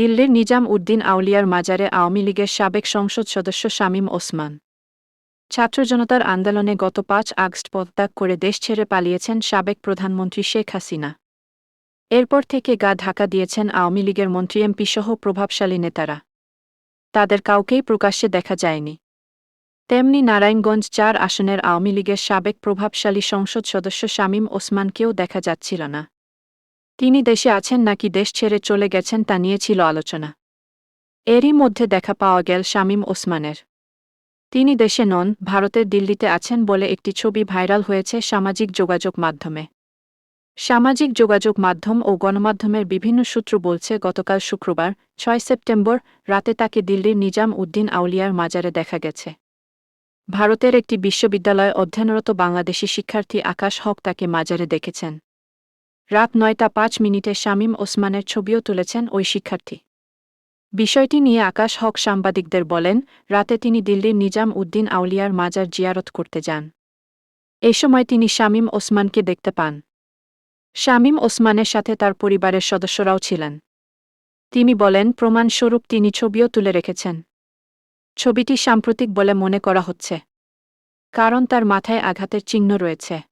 দিল্লির নিজাম উদ্দিন আউলিয়ার মাজারে আওয়ামী লীগের সাবেক সংসদ সদস্য শামীম ওসমান। ছাত্র জনতার আন্দোলনে গত পাঁচ আগস্ট পদত্যাগ করে দেশ ছেড়ে পালিয়েছেন সাবেক প্রধানমন্ত্রী শেখ হাসিনা। এরপর থেকে গা ঢাকা দিয়েছেন আওয়ামী লীগের মন্ত্রী এমপি সহ প্রভাবশালী নেতারা। তাদের কাউকেই প্রকাশ্যে দেখা যায়নি। তেমনি নারায়ণগঞ্জ চার আসনের আওয়ামী লীগের সাবেক প্রভাবশালী সংসদ সদস্য শামীম ওসমানকেও দেখা যাচ্ছিল না। তিনি দেশে আছেন নাকি দেশ ছেড়ে চলে গেছেন তা নিয়ে ছিল আলোচনা। এরই মধ্যে দেখা পাওয়া গেল শামীম ওসমানের। তিনি দেশে নন, ভারতের দিল্লিতে আছেন বলে একটি ছবি ভাইরাল হয়েছে সামাজিক যোগাযোগ মাধ্যমে। সামাজিক যোগাযোগ মাধ্যম ও গণমাধ্যমের বিভিন্ন সূত্র বলছে, গতকাল শুক্রবার, ছয় সেপ্টেম্বর, রাতে তাকে দিল্লির নিজাম উদ্দিন আউলিয়ার মাজারে দেখা গেছে। ভারতের একটি বিশ্ববিদ্যালয়ে অধ্যয়নরত বাংলাদেশি শিক্ষার্থী আকাশ হক তাকে মাজারে দেখেছেন। রাত নয়টা পাঁচ মিনিটে শামীম ওসমানের ছবিও তুলেছেন ওই শিক্ষার্থী। বিষয়টি নিয়ে আকাশ হক সাংবাদিকদের বলেন, রাতে তিনি দিল্লির নিজাম উদ্দিন আউলিয়ার মাজার জিয়ারত করতে যান। এ সময় তিনি শামীম ওসমানকে দেখতে পান। শামীম ওসমানের সাথে তার পরিবারের সদস্যরাও ছিলেন। তিনি বলেন, প্রমাণস্বরূপ তিনি ছবিও তুলে রেখেছেন। ছবিটি সাম্প্রতিক বলে মনে করা হচ্ছে। কারণ তার মাথায় আঘাতের চিহ্ন রয়েছে।